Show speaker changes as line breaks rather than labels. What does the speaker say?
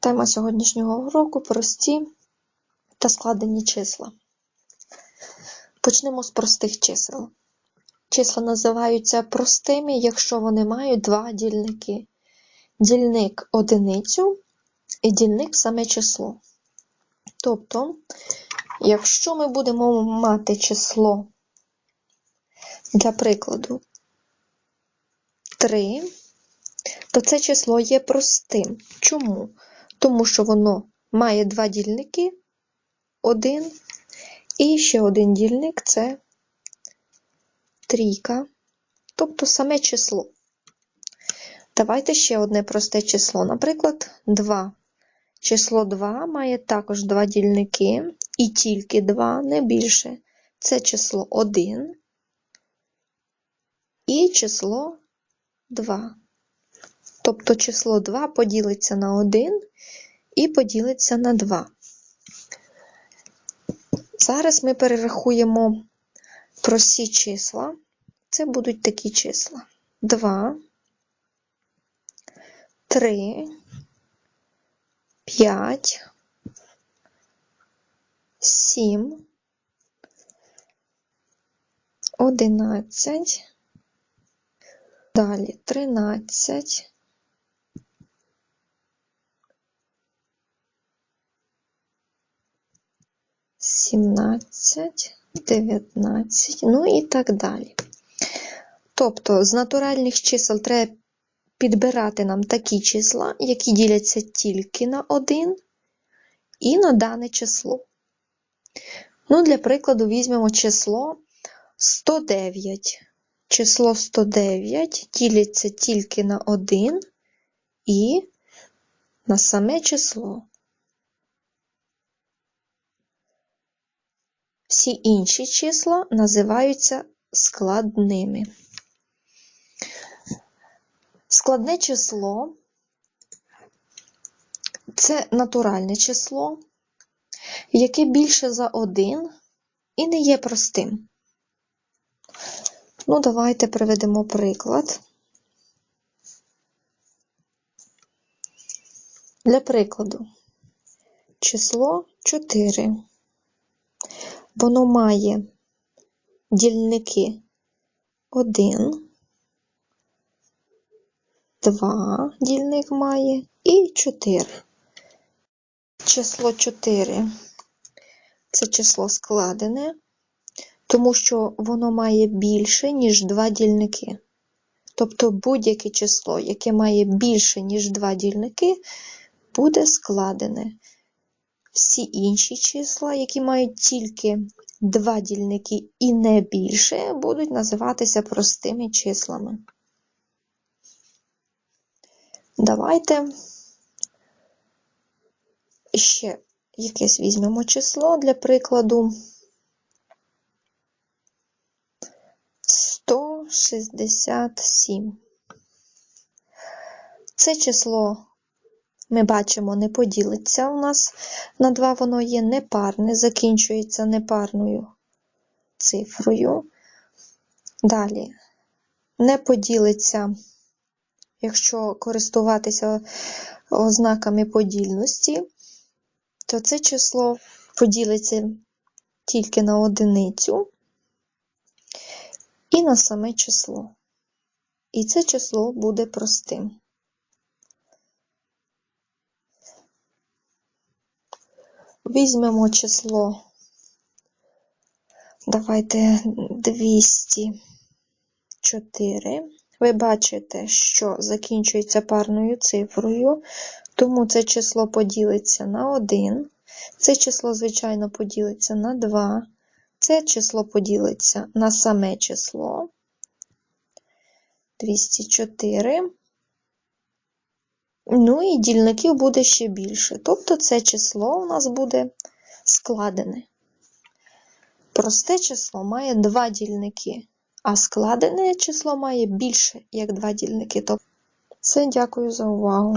Тема сьогоднішнього уроку прості та складені числа. Почнемо з простих чисел. Числа називаються простими, якщо вони мають два дільники. Дільник одиницю і дільник саме число. Тобто, якщо ми будемо мати число, для прикладу, 3, то це число є простим. Чому? Тому що воно має два дільники, один, і ще один дільник це трійка, тобто саме число. Давайте ще одне просте число, наприклад, 2. Число 2 має також два дільники, і тільки 2, не більше. Це число 1 і число 2. Тобто число 2 поділиться на 1 і поділиться на 2. Зараз ми перерахуємо прості числа. Це будуть такі числа: 2, 3, 5, 7, 11, далі 13, 17, 19, ну і так далі. Тобто, з натуральних чисел треба підбирати нам такі числа, які діляться тільки на 1 і на дане число. Ну, Для прикладу, візьмемо число 109. Число 109 ділиться тільки на 1 і на саме число. Всі інші числа називаються складними. Складне число це натуральне число, яке більше за 1 і не є простим. Ну, давайте приведемо приклад. Для прикладу, число 4. Воно має дільники 1, 2 дільник має і 4. Число 4 це число складене, тому що воно має більше, ніж 2 дільники. Тобто будь-яке число, яке має більше, ніж 2 дільники, буде складене. Всі інші числа, які мають тільки два дільники і не більше, будуть називатися простими числами. Давайте ще якесь візьмемо число для прикладу. 167. Це число ми бачимо, не поділиться у нас на 2, воно є непарне, закінчується непарною цифрою. Далі не поділиться, якщо користуватися ознаками подільності, то це число поділиться тільки на одиницю і на саме число. І це число буде простим. Візьмемо число, давайте 204. Ви бачите, що закінчується парною цифрою, тому це число поділиться на 1. Це число, звичайно, поділиться на 2. Це число поділиться на саме число 204. Ну і дільників буде ще більше. Тобто це число у нас буде складене. Просте число має два дільники, а складене число має більше, як два дільники. Тобто, Все, дякую за увагу.